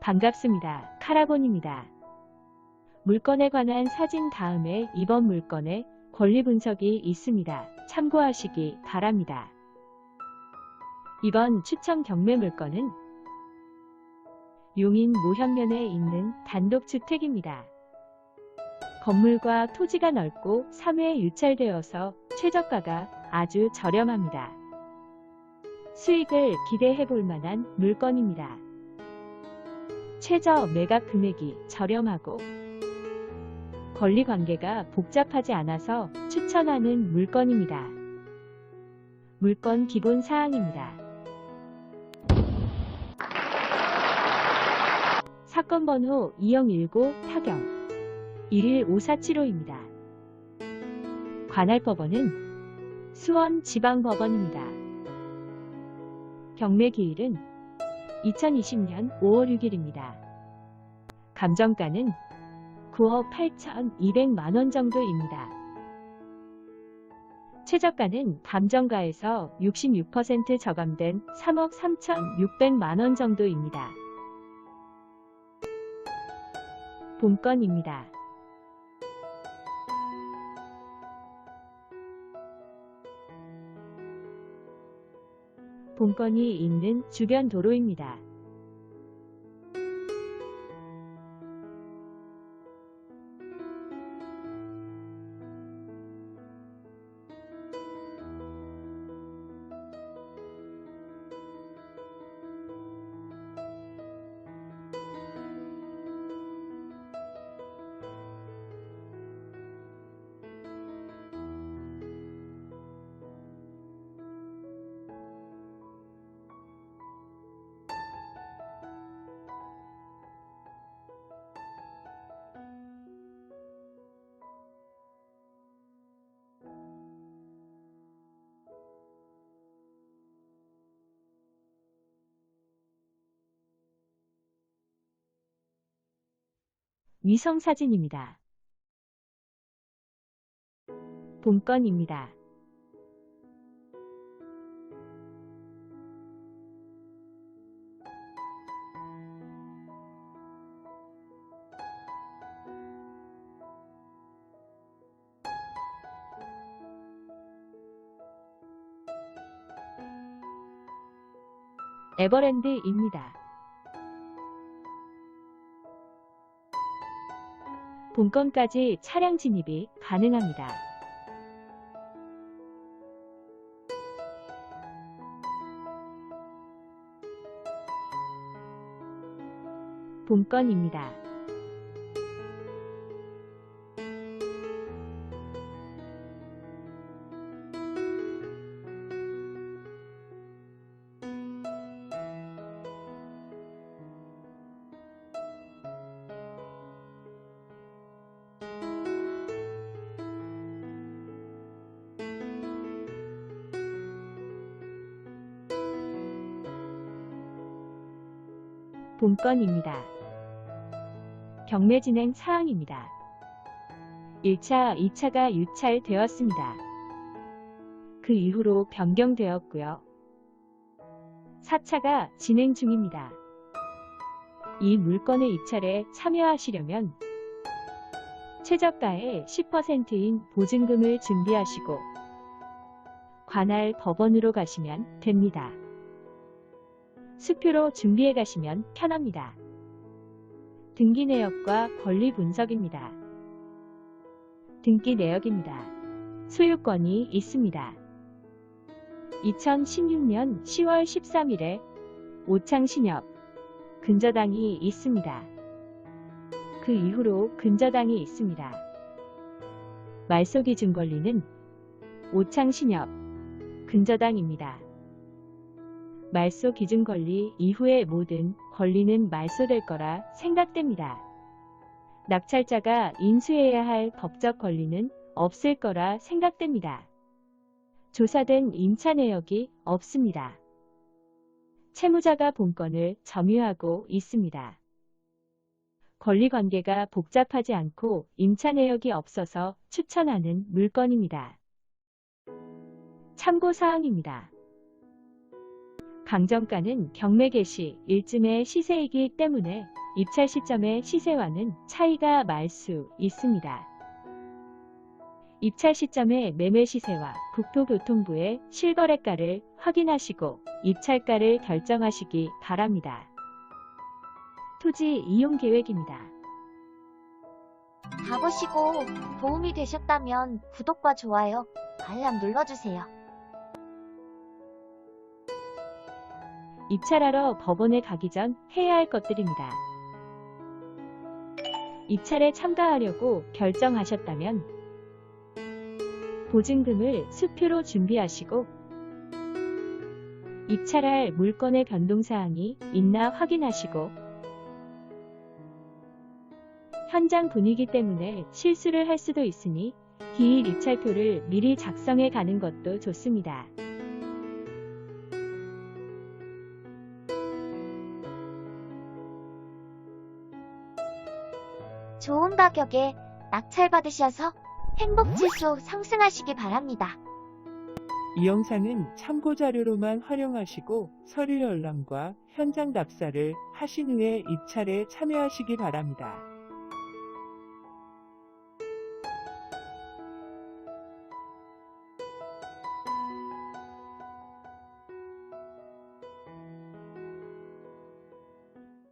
반갑습니다. 카라본입니다. 물건에 관한 사진 다음에 이번 물건의 권리 분석이 있습니다. 참고하시기 바랍니다. 이번 추천 경매 물건은 용인 모현면에 있는 단독주택입니다. 건물과 토지가 넓고 3회 유찰되어서 최저가가 아주 저렴합니다. 수익을 기대해 볼 만한 물건입니다. 최저 매각 금액이 저렴하고 권리 관계가 복잡하지 않아서 추천하는 물건입니다. 물건 기본 사항입니다. 사건 번호 2019 타경 11547호입니다. 관할 법원은 수원 지방법원입니다. 경매 기일은 2020년 5월 6일입니다. 감정가는 9억 8,200만원 정도입니다. 최저가는 감정가에서 66% 저감된 3억 3,600만원 정도입니다. 본건입니다. 본건이 있는 주변 도로입니다. 위성 사진입니다. 본건입니다. 에버랜드입니다. 본건까지 차량 진입이 가능합니다. 본건입니다. 본건입니다. 경매 진행 사항입니다. 1차, 2차가 유찰되었습니다. 그 이후로 변경되었고요. 4차가 진행 중입니다. 이 물건의 입찰에 참여하시려면 최저가의 10%인 보증금을 준비하시고 관할 법원으로 가시면 됩니다. 수표로 준비해 가시면 편합니다. 등기 내역과 권리 분석입니다. 등기 내역입니다. 소유권이 있습니다. 2016년 10월 13일에 오창신협 근저당이 있습니다. 그 이후로 근저당이 있습니다. 말소 기준 권리는 오창신협 근저당입니다. 말소 기준 권리 이후의 모든 권리는 말소될 거라 생각됩니다. 낙찰자가 인수해야 할 법적 권리는 없을 거라 생각됩니다. 조사된 임차 내역이 없습니다. 채무자가 본건을 점유하고 있습니다. 권리 관계가 복잡하지 않고 임차 내역이 없어서 추천하는 물건입니다. 참고사항입니다. 강정가는 경매 개시 일쯤의 시세이기 때문에 입찰 시점의 시세와는 차이가 말 수 있습니다. 입찰 시점의 매매 시세와 국토교통부의 실거래가를 확인하시고 입찰가를 결정하시기 바랍니다. 토지 이용 계획입니다. 다 보시고 도움이 되셨다면 구독과 좋아요, 알람 눌러주세요. 입찰하러 법원에 가기 전 해야 할 것들입니다. 입찰에 참가하려고 결정하셨다면 보증금을 수표로 준비하시고 입찰할 물건의 변동사항이 있나 확인하시고 현장 분위기 때문에 실수를 할 수도 있으니 기일 입찰표를 미리 작성해 가는 것도 좋습니다. 좋은 가격에 낙찰 받으셔서 행복지수 상승하시기 바랍니다. 이 영상은 참고 자료로만 활용하시고 서류 열람과 현장 답사를 하신 후에 입찰에 참여하시기 바랍니다.